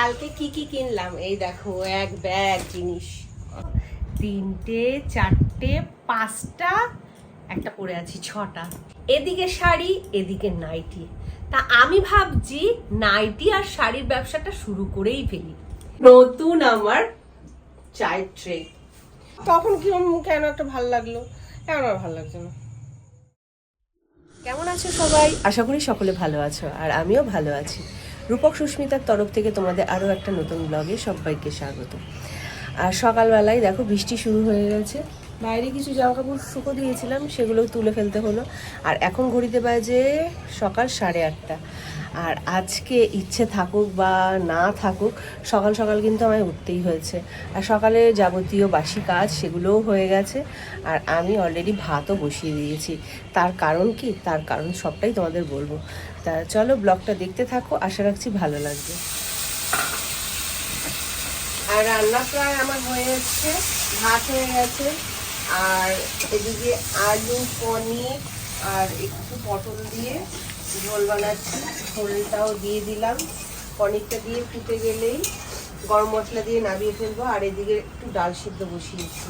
কালকে কি কি কিনলাম? এই দেখো, এক ব্যাগ জিনিস। তিনটে, চারটে, পাঁচটা, একটা পরে আছি, ছটা। এদিকে শাড়ি, এদিকে নাইটি। তা আমি ভাবছি নাইটি আর শাড়ির ব্যবসাটা শুরু করেই ফেলি। নতুন আমার চায়ের ট্রে। তখন কি কেন একটা ভালো লাগল? কেন আর ভালো লাগছে না? কেমন আছো সবাই? আশা করি সকলে ভালো আছো, আর আমিও ভালো আছি। রূপক সুস্মিতার তরফ থেকে তোমাদের আরও একটা নতুন ব্লগে সবাইকে স্বাগত। আর সকালবেলায় দেখো বৃষ্টি শুরু হয়ে গেছে। বাইরে কিছু জামা কাপড় শুকো দিয়েছিলাম সেগুলো তুলে ফেলতে হলো। আর এখন ঘড়িতে বাজে সকাল সাড়ে আটটা। আর আজকে ইচ্ছে থাকুক বা না থাকুক, সকাল সকাল কিন্তু আমায় উঠতেই হয়েছে। আর সকালে যাবতীয় বাসি কাজ সেগুলোও হয়ে গেছে। আর আমি অলরেডি ভাতও বসিয়ে দিয়েছি। তার কারণ কি? তার কারণ সবটাই তোমাদের বলব। তা চলো ব্লগটা দেখতে থাকো, আশা রাখছি ভালো লাগবে। আর রান্না প্রায় আমার হয়ে যাচ্ছে ভাত হয়ে গেছে। আর এদিকে আলু, পনির আর একটু পটল দিয়ে ঝোল বানাচ্ছি। ঝোলটাও দিয়ে দিলাম। পনিরটা দিয়ে ফুটে গেলেই গরম মশলা দিয়ে নামিয়ে ফেলব। আর এদিকে একটু ডাল সিদ্ধ বসিয়েছি।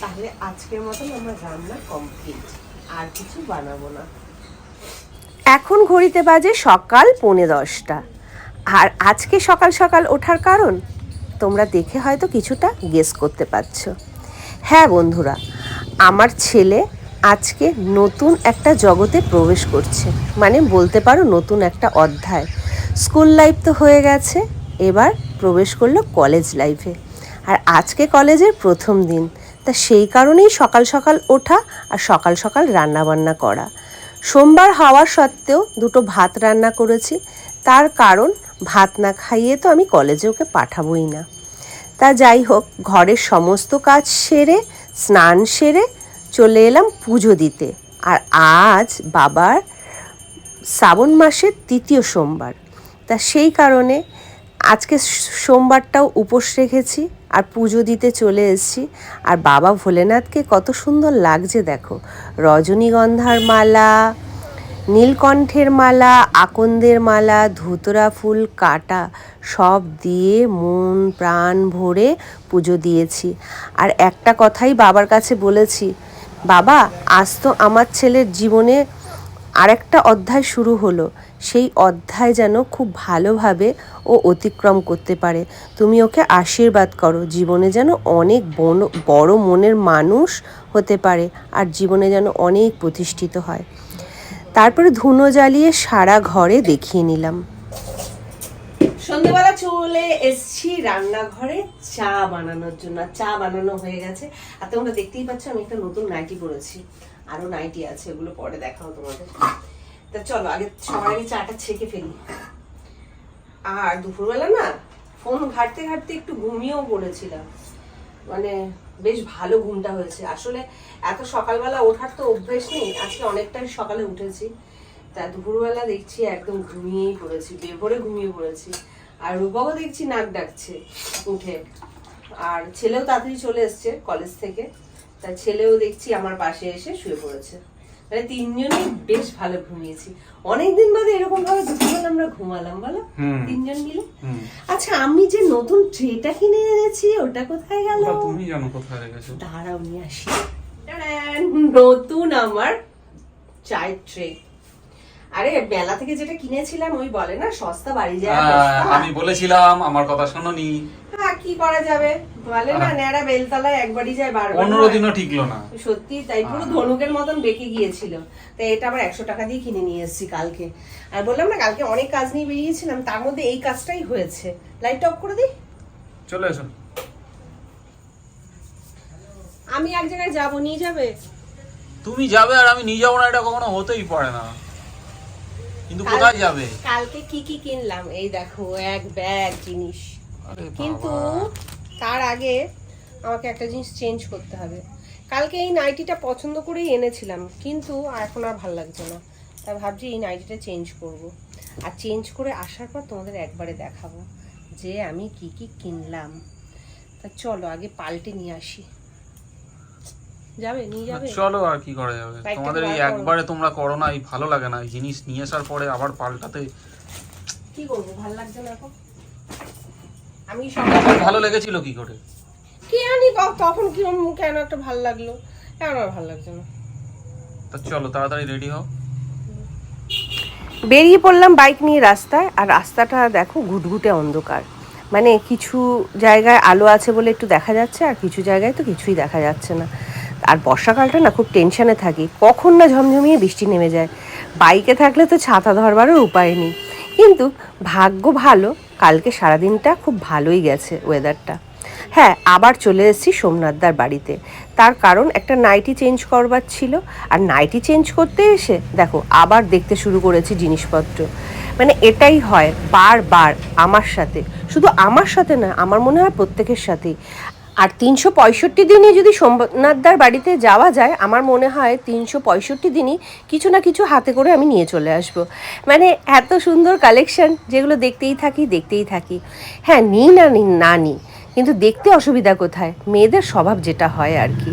তাহলে আজকের মতন আমার রান্না কমপ্লিট আর কিছু বানাবো না। এখন ঘড়িতে বাজে সকাল পৌনে দশটা। আর আজকে সকাল সকাল ওঠার কারণ? তোমরা দেখে হয়তো কিছুটা গেস করতে পারছ। হ্যাঁ বন্ধুরা, আমার ছেলে আজকে নতুন একটা জগতে প্রবেশ করছে। মানে বলতে পারো নতুন একটা অধ্যায়। স্কুল লাইফ তো হয়ে গেছে, এবার প্রবেশ করল কলেজ লাইফে আর আজকে কলেজের প্রথম দিন, তা সেই কারণেই সকাল সকাল ওঠা আর সকাল সকাল রান্না বান্না করা। সোমবার হওয়া সত্ত্বেও দুটো ভাত রান্না করেছি। তার কারণ, ভাত না খাইয়ে তো আমি কলেজে ওকে পাঠাবোই না। তা যাই হোক, ঘরের সমস্ত কাজ সেরে, স্নান সেরে চলে এলাম পুজো দিতে। আর আজ বাবার শ্রাবণ মাসের তৃতীয় সোমবার। তা সেই কারণে আজকে সোমবারটাও উপোস রেখেছি। আর পুজো দিতে চলে এসেছি। আর বাবা ভোলেনাথকে কত সুন্দর লাগছে দেখো। রজনীগন্ধার মালা, নীলকণ্ঠের মালা, আকন্দের মালা, ধুতরা ফুল, কাটা সব দিয়ে মন প্রাণ ভরে পুজো দিয়েছি। আর একটা কথাই বাবার কাছে বলেছি, বাবা, আজ তো আমার ছেলের জীবনে আরেকটা অধ্যায় শুরু হলো। সেই অধ্যায় যেন খুব ভালোভাবে ও অতিক্রম করতে পারে। তুমি ওকে আশীর্বাদ করো, জীবনে যেন অনেক বড় মনের মানুষ হতে পারে আর জীবনে যেন অনেক প্রতিষ্ঠিত হয়। তারপরে ধুনো জ্বালিয়ে সারা ঘরে দেখিয়ে নিলাম। সন্ধ্যেবেলা চলে এসছি রান্নাঘরে, চা বানানোর জন্য। চা বানানো হয়ে গেছে। আর তোমরা দেখতেই পাচ্ছ, আমি একটা নতুন নাইটি পরেছি। আরও নাইটি আছে, ওগুলো পরে দেখাও তোমাদের। তা চলো, আগে সবার আগে চাটা ছেঁকে ফেলি। আর দুপুরবেলা না ফোন ঘাটতে ঘাটতে একটু ঘুমিয়েও পড়েছিলাম। মানে বেশ ভালো ঘুমটা হয়েছে। আসলে এত সকালবেলা ওঠার তো অভ্যেস নেই, আজকে অনেকটাই সকালে উঠেছি। তা দুপুরবেলা দেখছি একদম ঘুমিয়েই পড়েছি বেভরে ঘুমিয়ে পড়েছি। আর রূপকও দেখছি নাক ডাকছে উঠে। আর ছেলেও তাড়াতাড়ি চলে এসছে কলেজ থেকে। তা ছেলেও দেখছি আমার পাশে এসে শুয়ে পড়েছে। মানে তিনজনই বেশ ভালো ঘুমিয়েছি। অনেকদিন বাদে এরকম ভাবে দুপুরবেলা আমরা ঘুমালাম বলো? তিনজন মিলে? আচ্ছা আমি যে নতুন ট্রেটা কিনে এনেছি ওটা কোথায় গেল? তুমি জানো কোথায় রেখেছো। দাঁড়াও নিয়ে আসি। নতুন আমার চায়ের ট্রে। আরে মেলা থেকে যেটা কিনেছিলাম ওই বলে না সস্তা বাড়ি যায় আমি বলেছিলাম আমার কথা শোনোনি। হ্যাঁ কি করা যাবে? বলে না ন্যাড়া বেলতলায় একবারই যায় বারবার পনেরো দিনও ঠিকলো না। সত্যি তাই পুরো ধনুকের মতন বেঁকে গিয়েছিল। এটা আবার একশো টাকা দিয়ে কিনে নিয়ে এসেছি কালকে। আর বললাম না কালকে অনেক কাজ নিয়ে বেরিয়েছিলাম তার মধ্যে এই কাজটাই হয়েছে। লাইট অফ করে দিই? চলে এসো আমি এক জায়গায় যাব নিয়ে যাবে? তুমি যাবে আর আমি নিয়ে যাব না এটা কখনো হতেই পারে না। কিন্তু কোথায় যাবে? কালকে কি কি কিনলাম? এই দেখো এক ব্যাগ জিনিস। কিন্তু তার আগে আমাকে একটা জিনিস চেঞ্জ করতে হবে। কালকে এই নাইটিটা পছন্দ করেই এনেছিলাম কিন্তু এখন আর ভালো লাগছে না। তাই ভাবছি এই নাইটিটা চেঞ্জ করব। আর চেঞ্জ করে আসার পর তোমাদের একবারে দেখাবো যে আমি কি কি কিনলাম। তা চলো আগে পাল্টে নিয়ে আসি। যাবে নিয়ে যাবে? চলো আর কি করা যাবে। তোমাদের এই একবারে তোমরা করো না এই ভালো লাগে না। এই জিনিস নিয়ে আসার পরে আবার পাল্টাতে কি করব ভালো লাগছে না এখন? আমি সকালে তখন ভালো লেগেছিল কি করে? কি জানি তখন কি কেন একটা ভালো লাগল। এখন আর ভালো লাগছে না। তা চলো তাড়াতাড়ি রেডি হও। বেরিয়ে পড়লাম বাইক নিয়ে রাস্তায় আর রাস্তাটা দেখো ঘুটঘুটে অন্ধকার। মানে কিছু জায়গায় আলো আছে বলে একটু দেখা যাচ্ছে আর কিছু জায়গায় তো কিছুই দেখা যাচ্ছে না। আর বর্ষাকালটা না খুব টেনশনে থাকি। কখন না ঝমঝমিয়ে বৃষ্টি নেমে যায়। বাইকে থাকলে তো ছাতা ধরবারও উপায় নেই। কিন্তু ভাগ্য ভালো কালকে সারাদিনটা খুব ভালোই গেছে ওয়েদারটা হ্যাঁ আবার চলে এসেছি সোমনাথদার বাড়িতে। তার কারণ একটা নাইটি চেঞ্জ করবার ছিল। আর নাইটি চেঞ্জ করতে এসে, দেখো, আবার দেখতে শুরু করেছি জিনিসপত্র। মানে এটাই হয় বারবার আমার সাথে। শুধু আমার সাথে না, আমার মনে হয় প্রত্যেকের সাথেই। আর তিনশো পঁয়ষট্টি দিনে যদি সোমনাথদার বাড়িতে যাওয়া যায়, আমার মনে হয় তিনশো পঁয়ষট্টি দিনই কিছু না কিছু হাতে করে আমি নিয়ে চলে আসব। মানে এত সুন্দর কালেকশন যেগুলো দেখতেই থাকি দেখতেই থাকি। হ্যাঁ নিই না নিই না নিই কিন্তু দেখতে অসুবিধা কোথায়? মেয়েদের স্বভাব যেটা হয় আর কি।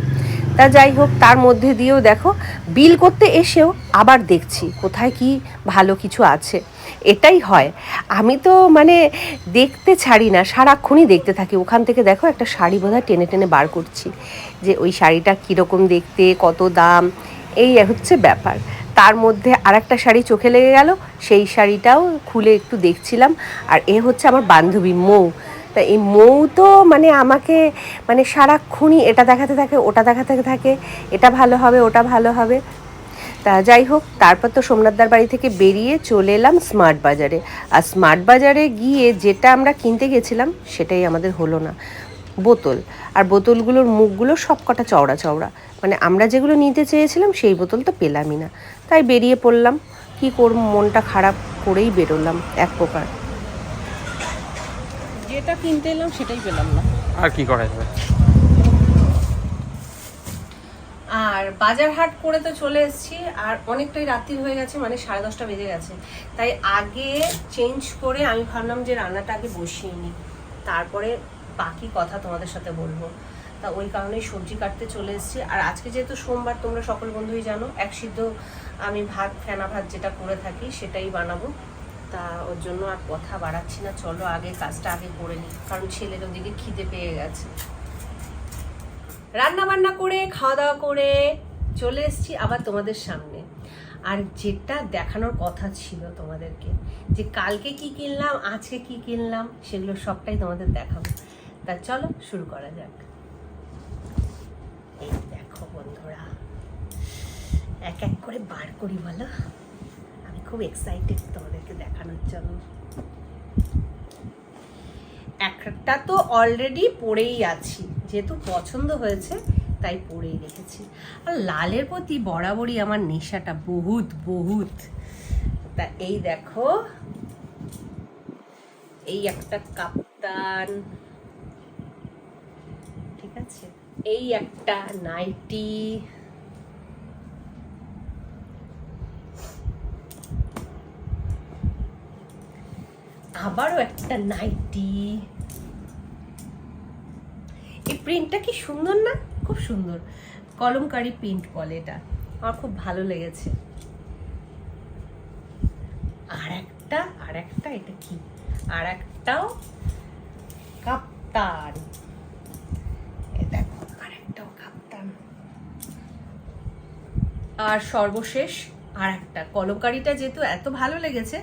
তা যাই হোক, তার মধ্যে দিয়েও দেখো, বিল করতে এসেও আবার দেখছি কোথায় কি ভালো কিছু আছে। এটাই হয়। আমি তো মানে দেখতে ছাড়ি না, সারাক্ষণই দেখতে থাকি। ওখান থেকে দেখো একটা শাড়ি বোধহয় টেনে টেনে বার করছি যে ওই শাড়িটা কীরকম দেখতে, কত দাম, এই হচ্ছে ব্যাপার। তার মধ্যে আর একটা শাড়ি চোখে লেগে গেল, সেই শাড়িটাও খুলে একটু দেখছিলাম। আর এ হচ্ছে আমার বান্ধবী মৌ। তা এই মৌ তো মানে আমাকে মানে সারাক্ষণই এটা দেখাতে থাকে, ওটা দেখাতে থাকে, এটা ভালো হবে, ওটা ভালো হবে। তা যাই হোক, তারপর তো সোমনাথদার বাড়ি থেকে বেরিয়ে চলে এলাম স্মার্ট বাজারে। আর স্মার্ট বাজারে গিয়ে যেটা আমরা কিনতে গেছিলাম, সেটাই আমাদের হলো না। বোতল। আর বোতলগুলোর মুখগুলো সব কটা চওড়া চওড়া। মানে আমরা যেগুলো নিতে চেয়েছিলাম, সেই বোতল তো পেলামই না। তাই বেরিয়ে পড়লাম। কি করব, মনটা খারাপ করেই বেরোলাম, এক প্রকার। যেটা কিনতে এলাম সেটাই পেলাম না। আর কি করা যাবে? আর বাজার হাট করে তো চলে এসেছি আর অনেকটাই রাত্রি হয়ে গেছে মানে সাড়ে দশটা বেজে গেছে। তাই আগে চেঞ্জ করে আমি ভাবলাম যে রান্নাটা আগে বসিয়ে নিই। তারপরে বাকি কথা তোমাদের সাথে বলব। তা ওই কারণেই সবজি কাটতে চলে এসেছি। আর আজকে যেহেতু সোমবার তোমরা সকল বন্ধুই জানো এক সিদ্ধ আমি ভাত ফেনা ভাত যেটা করে থাকি সেটাই বানাবো। তা ওর জন্য আর কথা বাড়াচ্ছি না। চলো আগে কাজটা আগে করে নিই, কারণ ছেলের ওদিকে খিদে পেয়ে গেছে। রান্না বান্না করে খাওয়া দাওয়া করে চলে এসেছি আবার তোমাদের সামনে। আর যেটা দেখানোর কথা ছিল তোমাদেরকে, যে কালকে কি কিনলাম, আজকে কি কিনলাম, সেগুলো সবটাই তোমাদের দেখাবো। তা চলো শুরু করা যাক। এই দেখো বন্ধুরা, এক এক করে বার করি বলো। খুব এক্সাইটেড তোমাদেরকে দেখানোর জন্য। একটা তো অলরেডি পরেই আছি, যেহেতু পছন্দ হয়েছে, তাই পরেই রেখেছি আর লালের প্রতি বরাবরই আমার নেশাটা বহুত বহুত। তা এই দেখো, এই একটা কাপ্তান, ঠিক আছে? এই একটা নাইটি আবারও একটা নাইটি। এই প্রিন্টটা কি সুন্দর না? খুব সুন্দর। কলমকারি প্রিন্ট বলে এটা। আমার খুব ভালো লেগেছে। আর একটা আর একটা এটা কি? আর একটাও কাপ্তান আর একটাও আর সর্বশেষ আর একটা কলমকারিটা যেহেতু এত ভালো লেগেছে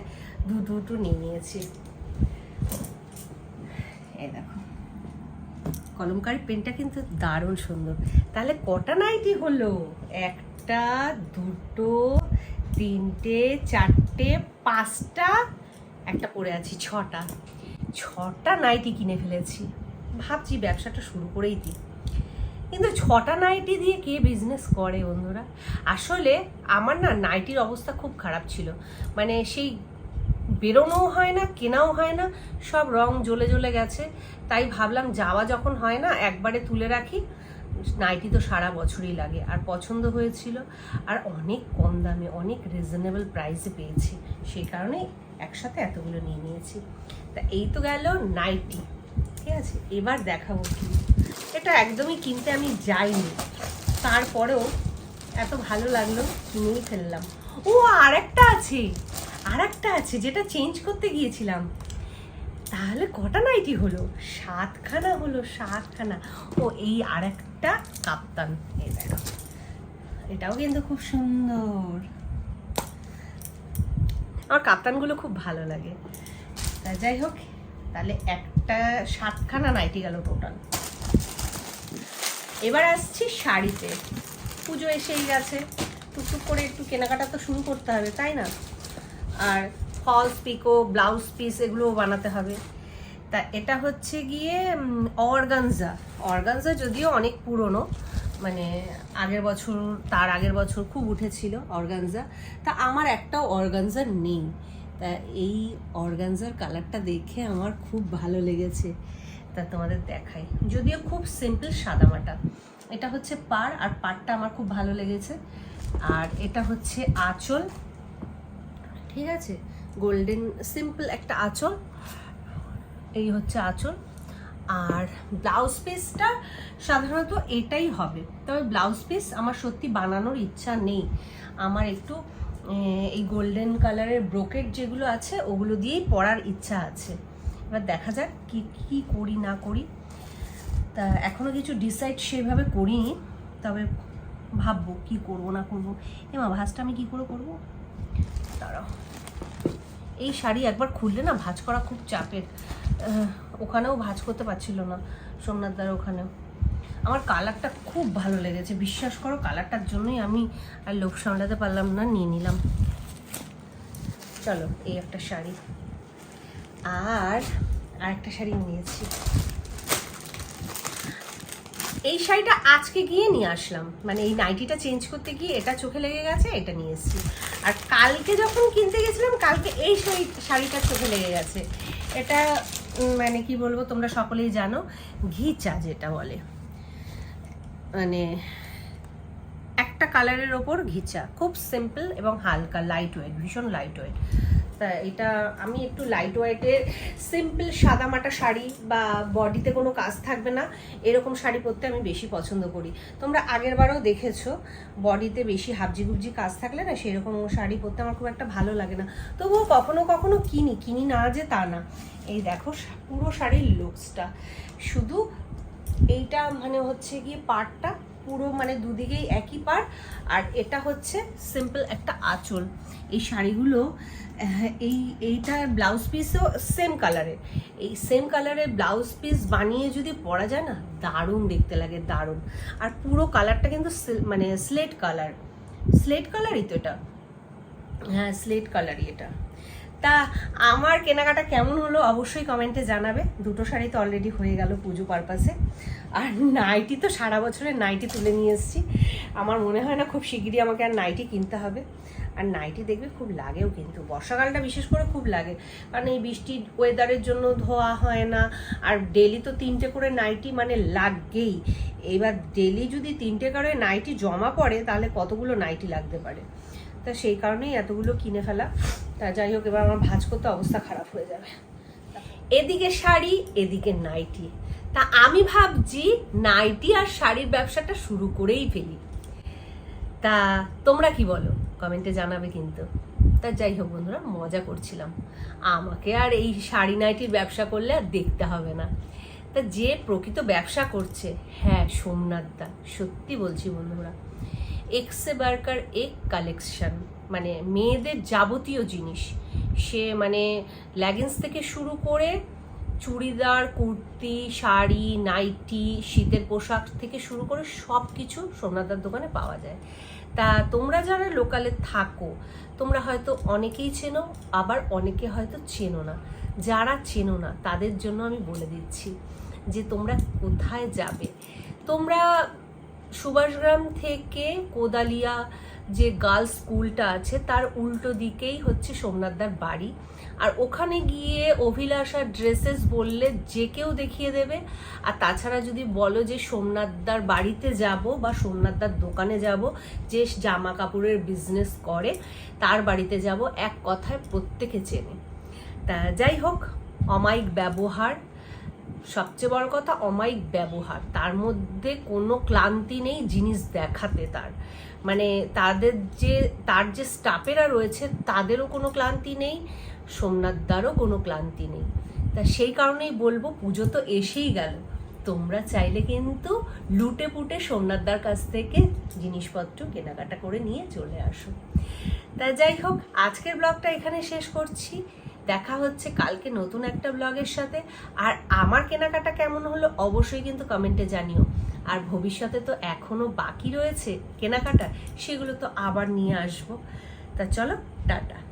দু দুটো নিয়ে নিয়েছি। এই দেখো। কলমকারি পেনটা কিন্তু দারুণ সুন্দর। তাহলে কটা নাইটি হলো? একটা, দুটো, তিনটে, চারটে, পাঁচটা, একটা পরে আছি, ছটা। ছটা নাইটি কিনে ফেলেছি। ভাবছি ব্যবসাটা শুরু করেই দিই। কিন্তু ছটা নাইটি দিয়ে কে বিজনেস করে বন্ধুরা? আসলে আমার না নাইটির অবস্থা খুব খারাপ ছিল। মানে সেই বেরোনোও হয় না, কেনাও হয় না, সব রং জ্বলে জ্বলে গেছে। তাই ভাবলাম যাওয়া যখন হয় না, একবারে তুলে রাখি। নাইটি তো সারা বছরই লাগে, আর পছন্দ হয়েছিল। আর অনেক কম দামে, অনেক রিজনেবল প্রাইসে পেয়েছি। সেই কারণে একসাথে এতগুলো নিয়ে নিয়েছি। তা এই তো গেল নাইটি ঠিক আছে, এবার দেখাবো কি। এটা একদমই কিনতে আমি যাইনি। তারপরেও এত ভালো লাগল, কিনেই ফেললাম। ও আর একটা আছে! আর একটা আছে যেটা চেঞ্জ করতে গিয়েছিলাম। তাহলে কটা নাইটি হলো? সাতখানা হলো, সাতখানা। ও, এই আর একটা কাপ্তান। এই দেখো। এটাও কিন্তু খুব সুন্দর। আমার কাপ্তানগুলো খুব ভালো লাগে। তা যাই হোক, তাহলে একটা সাতখানা নাইটি গেল টোটাল এবার আসছি শাড়িতে। পুজো এসেই গেছে। টুকটুক করে একটু কেনাকাটা তো শুরু করতে হবে, তাই না? আর ফলস পিকো ব্লাউজ পিস এগুলোও বানাতে হবে। তা এটা হচ্ছে গিয়ে অর্গানজা অর্গানজা যদিও অনেক পুরনো মানে আগের বছর, তার আগের বছর খুব উঠেছিল অর্গানজা তা আমার একটাও অর্গানজা নেই। তা এই অর্গানজার কালারটা দেখে আমার খুব ভালো লেগেছে। তা তোমাদের দেখাই। যদিও খুব সিম্পল সাদামাটা এটা হচ্ছে পার আর পারটা আমার খুব ভালো লেগেছে। আর এটা হচ্ছে আঁচল। ঠিক আছে? গোল্ডেন সিম্পল একটা আঁচল। এই হচ্ছে আঁচল। আর ব্লাউজ পিসটা সাধারণত এটাই হবে। তবে ব্লাউজ পিস আমার সত্যি বানানোর ইচ্ছা নেই। আমার একটু এই গোল্ডেন কালারের ব্রোকেট যেগুলো আছে, ওগুলো দিয়েই পরার ইচ্ছা আছে। এবার দেখা যাক কি কি করি, না করি। তা এখনও কিছু ডিসাইড সেভাবে করিনি। তবে ভাববো কি করব, না করব। এমা, ভাজটা আমি কি করে করব? দাঁড়াও। এই শাড়ি একবার খুললে না ভাঁজ করা খুব চাপের। ওখানেও ভাঁজ করতে পারছিল না সোমনাথদার ওখানেও। আমার কালারটা খুব ভালো লেগেছে। বিশ্বাস করো, কালারটার জন্যই আমি আর লোভ সামলাতে পারলাম না, নিয়ে নিলাম। চলো, এই একটা শাড়ি। আর আরেকটা শাড়ি নিয়েছি। এই শাড়িটা আজকে গিয়ে নিয়ে আসলাম। মানে এই নাইটিটা চেঞ্জ করতে গিয়ে এটা চোখে লেগে গেছে, এটা নিয়ে এসেছি। আর কালকে যখন কিনতে গেছিলাম, কালকে এই শাড়ি, শাড়িটা চোখে লেগে গেছে। এটা মানে কি বলব, তোমরা সকলেই জানো, ঘিচা যেটা বলে। মানে একটা কালারের ওপর ঘিচা। খুব সিম্পল এবং হালকা লাইট ওয়েট ভীষণ লাইট ওয়েট তা এটা আমি একটু লাইট ওয়েটের সিম্পল সাদামাটা শাড়ি বা বডিতে কোনো কাজ থাকবে না, এরকম শাড়ি পরতে আমি বেশি পছন্দ করি। তোমরা আগের বারও দেখেছ বডিতে বেশি হাবজি গুবজি কাজ থাকলে না সেরকম শাড়ি পরতে আমার খুব একটা ভালো লাগে না। তবুও কখনো কখনো কিনি কিনি না যে তা না। এই দেখো পুরো শাড়ির লুকসটা শুধু এইটা মানে হচ্ছে গিয়ে পার্টটা পুরো মানে দুদিকেই একই পার আর এটা হচ্ছে সিম্পল একটা আঁচল। এই শাড়িগুলো এই এইটার ব্লাউজ পিসও সেম কালারের এই সেম কালারের ব্লাউজ পিস বানিয়ে যদি পরা যায় না, দারুণ দেখতে লাগে, দারুণ। আর পুরো কালারটা কিন্তু মানে স্লেট কালার স্লেট কালারই তো এটা। হ্যাঁ স্লেট কালারই এটা। তা আমার কেনাকাটা কেমন হলো অবশ্যই কমেন্টে জানাবে। দুটো শাড়ি তো অলরেডি হয়ে গেল পুজো পারপাসে আর নাইটি তো সারা বছরের নাইটি তুলে নিয়ে এসেছি। আমার মনে হয় না খুব শিগগিরই আমাকে আর নাইটি কিনতে হবে। আর নাইটি দেখবে খুব লাগেও কিন্তু। বর্ষাকালটা বিশেষ করে খুব লাগে। কারণ এই বৃষ্টির ওয়েদারের জন্য ধোয়া হয় না। আর ডেলি তো তিনটে করে নাইটি মানে লাগবেই এবার ডেলি যদি তিনটে করে নাইটি জমা পড়ে, তাহলে কতগুলো নাইটি লাগতে পারে? তা সেই কারণেই এতগুলো কিনে ফেলা। তা যাই হোক, এবার আমার ভাঁজ করতে অবস্থা খারাপ হয়ে যাবে। এদিকে শাড়ি, এদিকে নাইটি। তা আমি ভাবছি নাইটি আর শাড়ির ব্যবসাটা শুরু করেই ফেলি। তা তোমরা কি বলো? কমেন্টে জানাবে কিন্তু। তা যাই হোক বন্ধুরা, মজা করছিলাম। আমাকে আর এই শাড়ি নাইটির ব্যবসা করলে আর দেখতে হবে না। তা যে প্রকৃত ব্যবসা করছে হ্যাঁ সোমনাথ দা, সত্যি বলছি বন্ধুরা, এক্সে বার্কার এক কালেকশন মানে মেয়েদের যাবতীয় জিনিস। সে মানে লেগিংস থেকে শুরু করে চুড়িদার, কুর্তি, শাড়ি, নাইটি, শীতের পোশাক থেকে শুরু করে সব কিছু সোমনাথদার দোকানে পাওয়া যায়। তা তোমরা যারা লোকালে থাকো, তোমরা হয়তো অনেকেই চেনো, আবার অনেকে হয়তো চেনো না। যারা চেনো না, তাদের জন্য আমি বলে দিচ্ছি যে তোমরা কোথায় যাবে? তোমরা সুভাষগ্রাম থেকে কোদালিয়া যে গার্লস স্কুলটা আছে, তার উল্টো দিকেই হচ্ছে সোমনাথদার বাড়ি। আর ওখানে গিয়ে অভিলাষা ড্রেসেস বললে যে কেউ দেখিয়ে দেবে। আর তাছাড়া যদি বলো যে সোমনাথদার বাড়িতে যাব বা সোমনাথদার দোকানে যাব, যে জামা কাপড়ের বিজনেস করে, তার বাড়িতে যাব, এক কথায় প্রত্যেকে চেনে। তা যাই হোক, অমায়িক ব্যবহার, সবচেয়ে বড় কথা অমায়িক ব্যবহার। তার মধ্যে কোনো ক্লান্তি নেই জিনিস দেখাতে তার। মানে তাদের যে, তার যে স্টাফেরা রয়েছে, তাদেরও কোনো ক্লান্তি নেই। সোমনাথদারও কোনো ক্লান্তি নেই। তা সেই কারণেই বলব, পুজো তো এসেই গেল। তোমরা চাইলে কিন্তু লুটে পুটে সোমনাথদার কাছ থেকে জিনিসপত্র কেনাকাটা করে নিয়ে চলে আসো। তা যাই হোক, আজকের ব্লগটা এখানে শেষ করছি। দেখা হচ্ছে কালকে নতুন একটা ব্লগের সাথে। আর আমার কেনাকাটা কেমন হলো অবশ্যই কিন্তু কমেন্টে জানিও। আর ভবিষ্যতে তো এখনও বাকি রয়েছে কেনাকাটা, সেগুলো তো আবার নিয়ে আসব। তা চলো, টাটা।